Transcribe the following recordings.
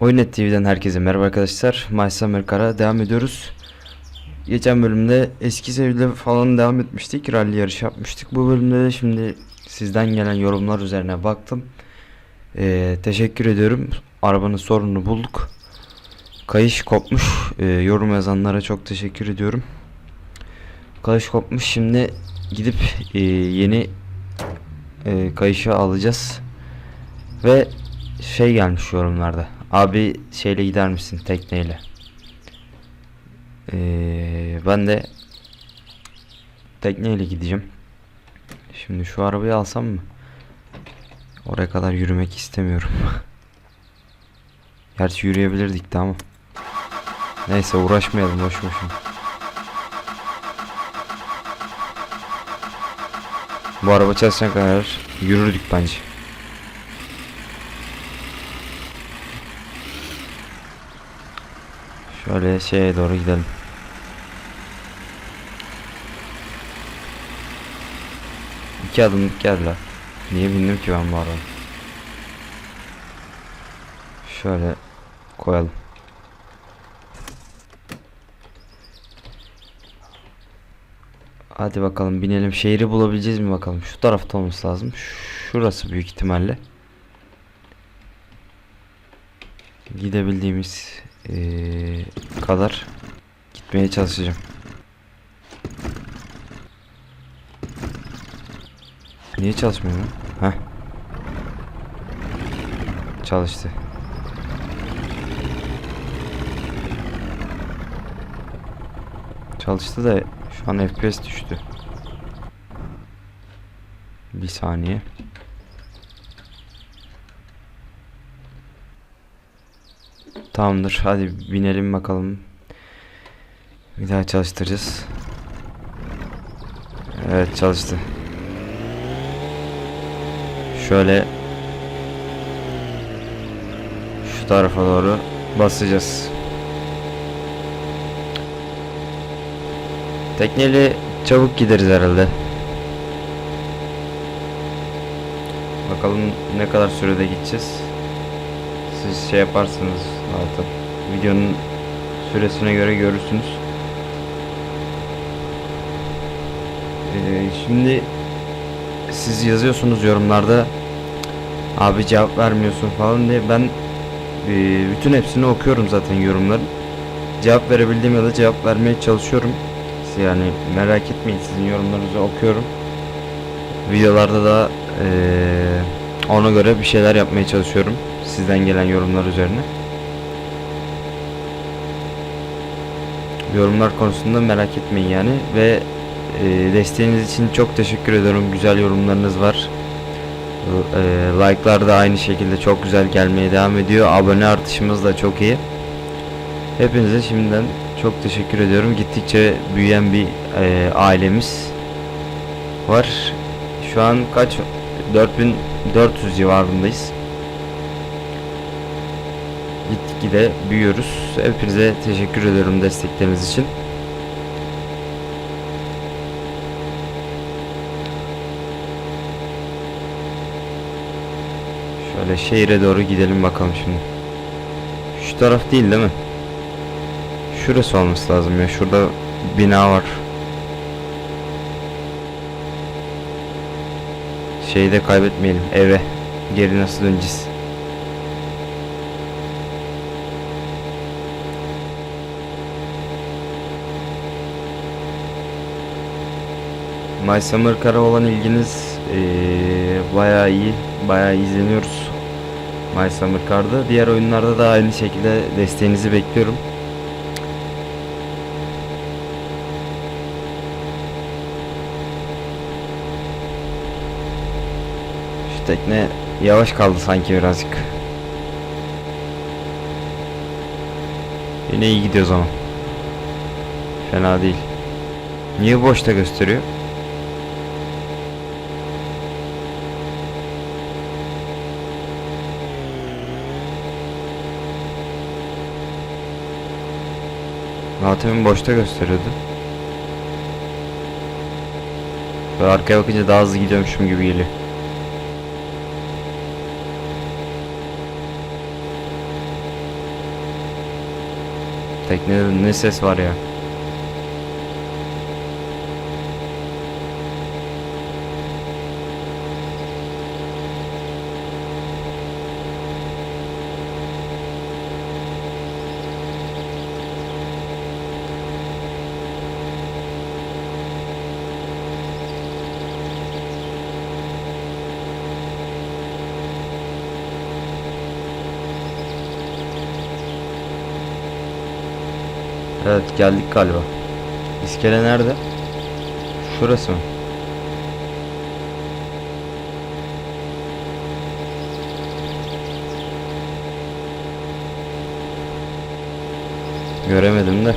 Oynet TV'den herkese merhaba arkadaşlar. My Summer Car'a devam ediyoruz. Geçen bölümde eski sevgili falan devam etmiştik. Rally yarışı yapmıştık. Bu bölümde de şimdi sizden gelen yorumlar üzerine baktım. Ee, teşekkür ediyorum. Arabanın sorununu bulduk. Kayış kopmuş. Ee, yorum yazanlara çok teşekkür ediyorum. Kayış kopmuş. Şimdi gidip e, yeni e, kayışı alacağız. Ve şey gelmiş yorumlarda. Abi şeyle gider misin tekneyle? Ee, ben de tekneyle gideceğim. Şimdi şu arabayı alsam mı? Oraya kadar yürümek istemiyorum. Gerçi yürüyebilirdik de ama. Neyse uğraşmayalım boş boşuna. Bu araba çalışana kadar yürürdük bence. Şöyle şeye doğru gidelim. İki adımlık gel la. Niye bindim ki ben bu araba? Şöyle koyalım. Hadi bakalım binelim. Şehri bulabileceğiz mi bakalım. Şu tarafta olması lazım. Şurası büyük ihtimalle. Gidebildiğimiz eee, kadar gitmeye çalışacağım. Niye çalışmıyor lan? Heh. Çalıştı. Çalıştı da şu an FPS düştü. Bir saniye. Tamamdır. Hadi binelim bakalım. Bir daha çalıştıracağız. Evet çalıştı. Şöyle şu tarafa doğru basacağız. Tekneyle çabuk gideriz herhalde. Bakalım ne kadar sürede gideceğiz. Siz şey yaparsınız zaten. Videonun süresine göre görürsünüz. Ee, şimdi siz yazıyorsunuz yorumlarda abi cevap vermiyorsun falan diye ben e, bütün hepsini okuyorum zaten yorumların. Cevap verebildiğim ya da cevap vermeye çalışıyorum. Yani merak etmeyin sizin yorumlarınızı okuyorum. Videolarda da e, ona göre bir şeyler yapmaya çalışıyorum. Sizden gelen yorumlar üzerine. Yorumlar konusunda merak etmeyin yani ve e, desteğiniz için çok teşekkür ediyorum. Güzel yorumlarınız var. E, like'lar da aynı şekilde çok güzel gelmeye devam ediyor. Abone artışımız da çok iyi. Hepinize şimdiden çok teşekkür ediyorum. Gittikçe büyüyen bir e, ailemiz var. Şu an kaç? 4400 civarındayız. Gitgide büyüyoruz. Hepinize teşekkür ediyorum destekleriniz için. Şöyle şehire doğru gidelim bakalım şimdi. Şu taraf değil değil mi? Şurası olması lazım ya. Şurada bina var. Şeyi de kaybetmeyelim. Eve. Geri nasıl döneceğiz? My Summer Car'a olan ilginiz eee bayağı iyi. Bayağı izleniyoruz. My Summer Car'da. Diğer oyunlarda da aynı şekilde desteğinizi bekliyorum. Şu tekne yavaş kaldı sanki birazcık. Yine iyi gidiyoruz ama. Fena değil. Niye boşta gösteriyor? Hatemin boşta gösteriyordu. Böyle arkaya bakınca daha hızlı gidiyormuşum gibi geliyor. Teknede ne ses var ya. Evet geldik galiba. İskele nerede? Şurası mı? Göremedim de.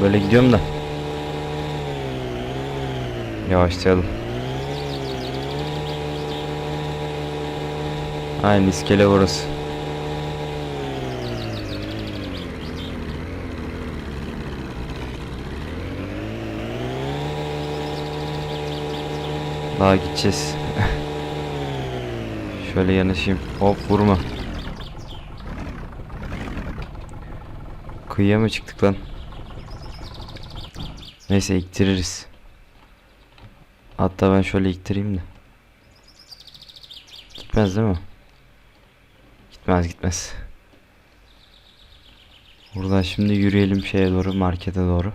Ben böyle gidiyorum da. Yavaşlayalım. Aynen iskele burası. Daha gideceğiz. Şöyle yanaşayım. Hop vurma. Kıyıya mı çıktık lan? Neyse iktiririz. Hatta ben şöyle iktireyim de. Gitmez değil mi? Gitmez gitmez. Buradan şimdi yürüyelim şeye doğru markete doğru.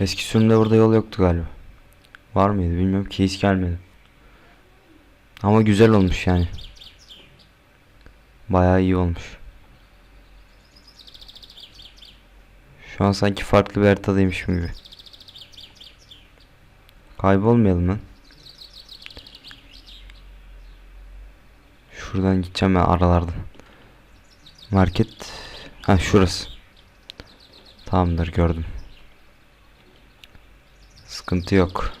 Eski sürümde burada yol yoktu galiba. Var mıydı bilmiyorum ki hiç gelmedi. Ama güzel olmuş yani. Bayağı iyi olmuş. Şu an sanki farklı bir haritadaymışım gibi. Kaybolmayalım lan. Şuradan gideceğim ben aralardan. Market. Ha şurası. Tamamdır gördüm. Sıkıntı yok.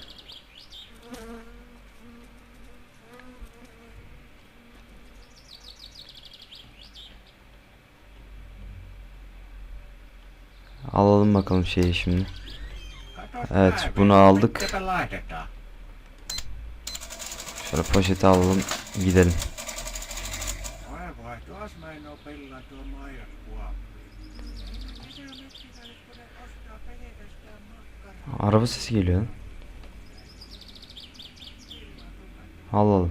Alalım bakalım şeyi şimdi. Evet bunu aldık. Şöyle poşeti alalım gidelim. Araba sesi geliyor. Allah Allah.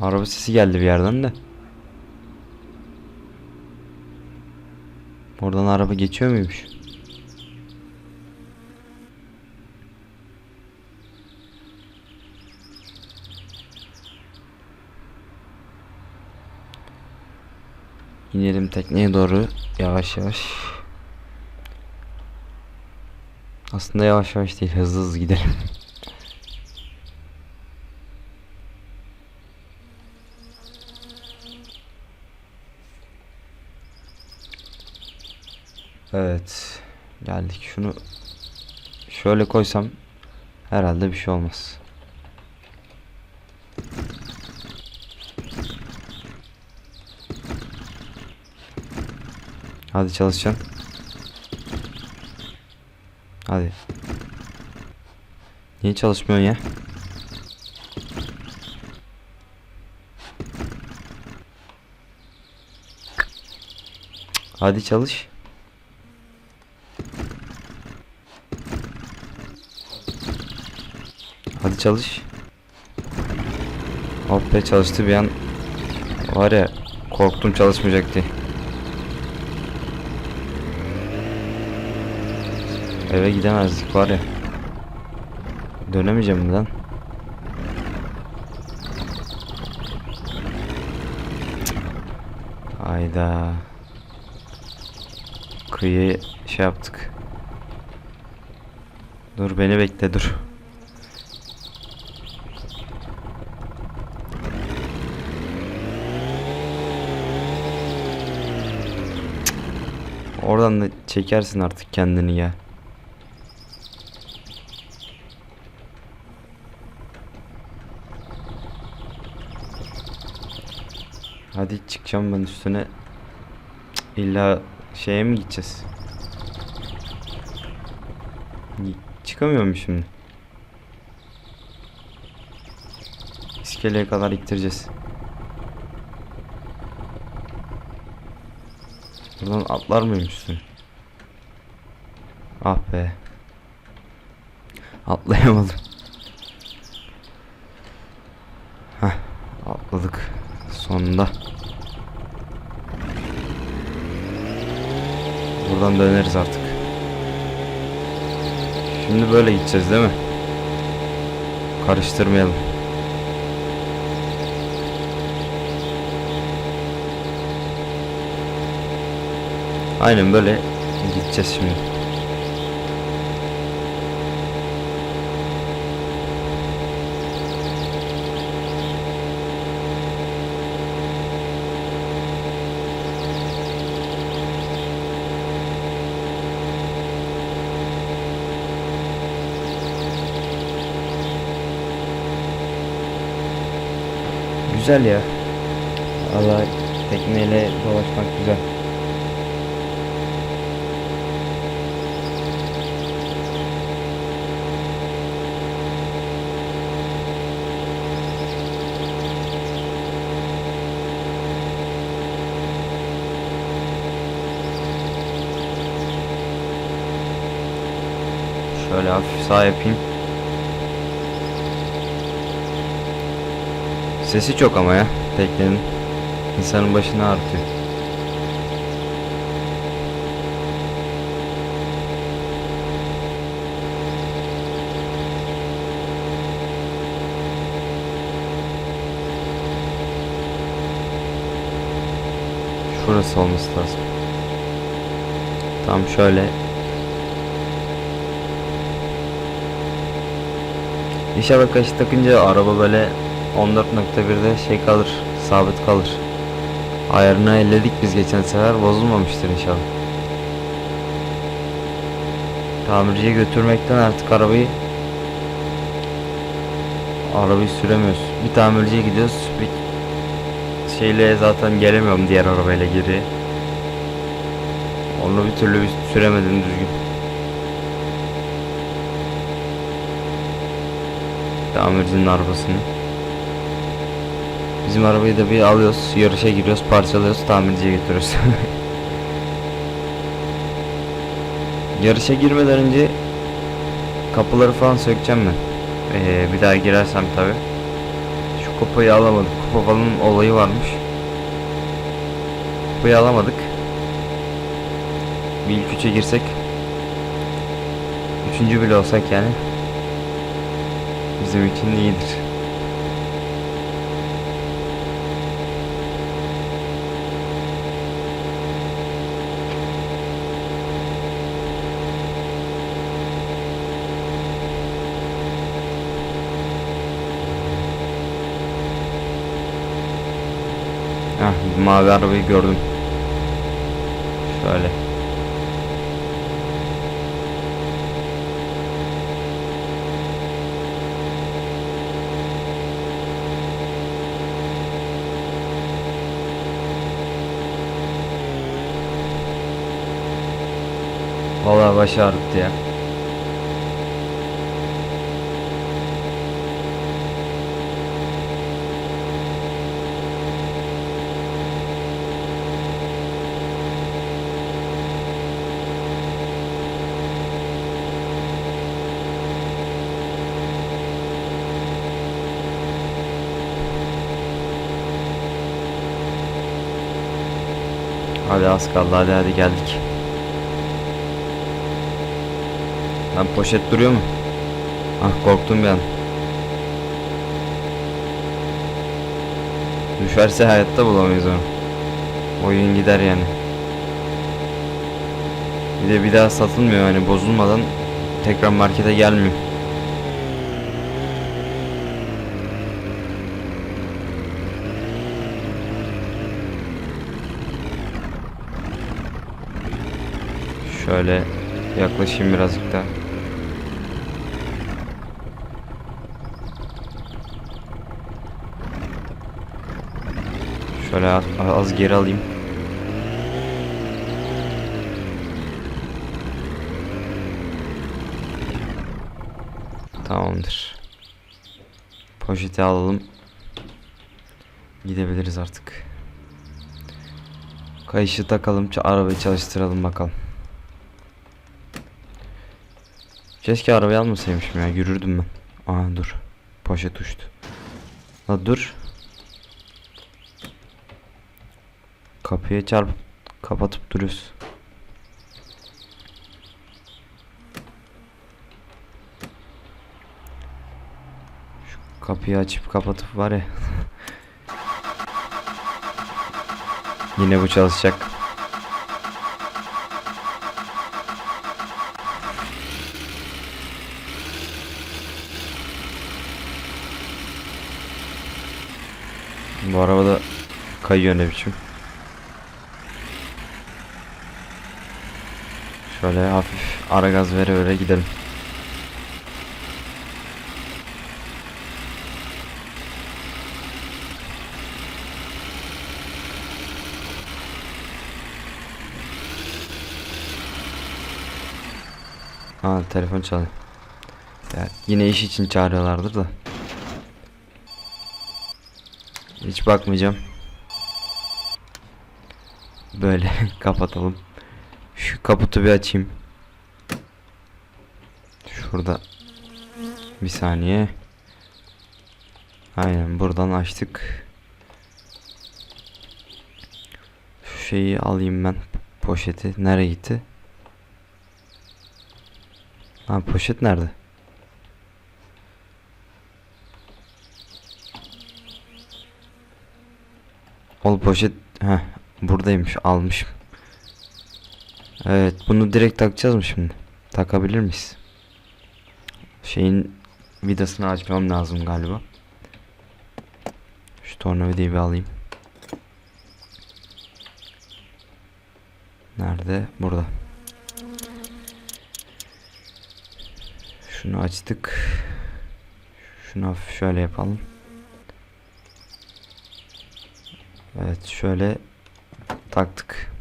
Araba sesi geldi bir yerden de. Oradan araba geçiyor muymuş? İnelim tekneye doğru yavaş yavaş. Aslında yavaş yavaş değil hızlı hızlı gidelim. Evet. Geldik. Şunu şöyle koysam herhalde bir şey olmaz. Hadi çalışacaksın. Hadi. Niye çalışmıyorsun ya? Hadi çalış. Çalış. Hop be çalıştı bir an. Var ya korktum çalışmayacak diye. Eve gidemezdik var ya. Dönemeyeceğim. Cık. Hayda. Kıyı şey yaptık. Dur beni bekle dur. Oradan da çekersin artık kendini ya. Hadi çıkacağım ben üstüne. Cık, İlla şeye mi gideceğiz? Y- Çıkamıyor mu şimdi? İskeleye kadar ittireceğiz. Buradan atlar üstüne? Ah be. Atlayamadım. Heh, atladık. Sonunda. Buradan döneriz artık. Şimdi böyle gideceğiz değil mi? Karıştırmayalım. Aynen böyle gideceğiz şimdi. Güzel ya. Valla tekneyle dolaşmak güzel. Şöyle hafif sağ yapayım. Sesi çok ama ya teknenin. İnsanın başını ağrıtıyor. Şurası olması lazım. Tam şöyle. İnşallah kaşı takınca araba böyle 14.1'de şey kalır, sabit kalır. Ayarını elledik biz geçen sefer, bozulmamıştır inşallah. Tamirciye götürmekten artık arabayı arabayı süremiyoruz. Bir tamirciye gidiyoruz, bir şeyle zaten gelemiyorum diğer arabayla geri. Onu bir türlü süremedim düzgün. Tamircinin arabasını. Bizim arabayı da bir alıyoruz, yarışa giriyoruz, parçalıyoruz, tamirciye götürüyoruz. yarışa girmeden önce kapıları falan sökeceğim ben. Ee, bir daha girersem tabi. Şu kupayı alamadık. Kupa falan olayı varmış. Kupayı alamadık. Bir ilk üçe girsek. Üçüncü bile olsak yani. Bizim için iyidir. Heh, mavi arabayı gördüm. Şöyle. Başı ağrıttı ya. Hadi az kaldı hadi hadi geldik. Lan poşet duruyor mu? Ah korktum bir an. Düşerse hayatta bulamayız onu. Oyun gider yani. Bir de bir daha satılmıyor hani bozulmadan tekrar markete gelmiyor. Şöyle yaklaşayım birazcık daha. Şöyle az, az geri alayım. Tamamdır. Poşeti alalım. Gidebiliriz artık. Kayışı takalım, arabayı çalıştıralım bakalım. Keşke arabayı almasaymışım ya, yürürdüm ben. Aa dur. Poşet uçtu. La dur. Kapıya çarpıp kapatıp duruyoruz. Şu kapıyı açıp kapatıp var ya. Yine bu çalışacak. Bu araba da kayıyor ne biçim. Şöyle hafif ara gaz vere vere gidelim. Ha telefon çalıyor. Ya, yine iş için çağırıyorlardır da. Hiç bakmayacağım. Böyle kapatalım. Şu kaputu bir açayım. Şurada. Bir saniye. Aynen buradan açtık. Şu şeyi alayım ben. Poşeti. Nereye gitti? Ha poşet nerede? Ol poşet. Heh, buradaymış. Almışım. Evet, bunu direkt takacağız mı şimdi? Takabilir miyiz? Şeyin vidasını açmam lazım galiba. Şu tornavidayı bir alayım. Nerede? Burada. Şunu açtık. Şunu şöyle yapalım. Evet, şöyle taktık.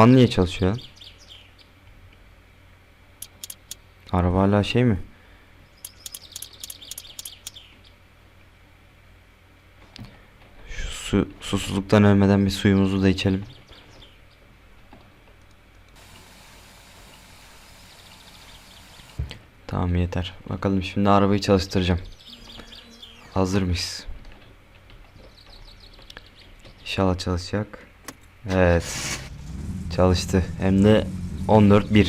Fan niye çalışıyor? Araba hala şey mi? Şu su, susuzluktan ölmeden bir suyumuzu da içelim. Tamam yeter. Bakalım şimdi arabayı çalıştıracağım. Hazır mıyız? İnşallah çalışacak. Evet. Çalıştı. Hem de 14.1.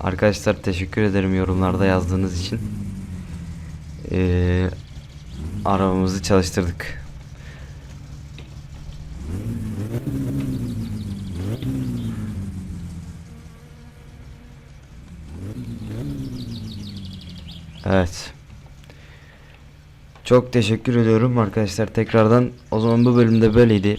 Arkadaşlar teşekkür ederim yorumlarda yazdığınız için. Ee, arabamızı çalıştırdık. Evet. Çok teşekkür ediyorum arkadaşlar tekrardan. O zaman bu bölümde böyleydi.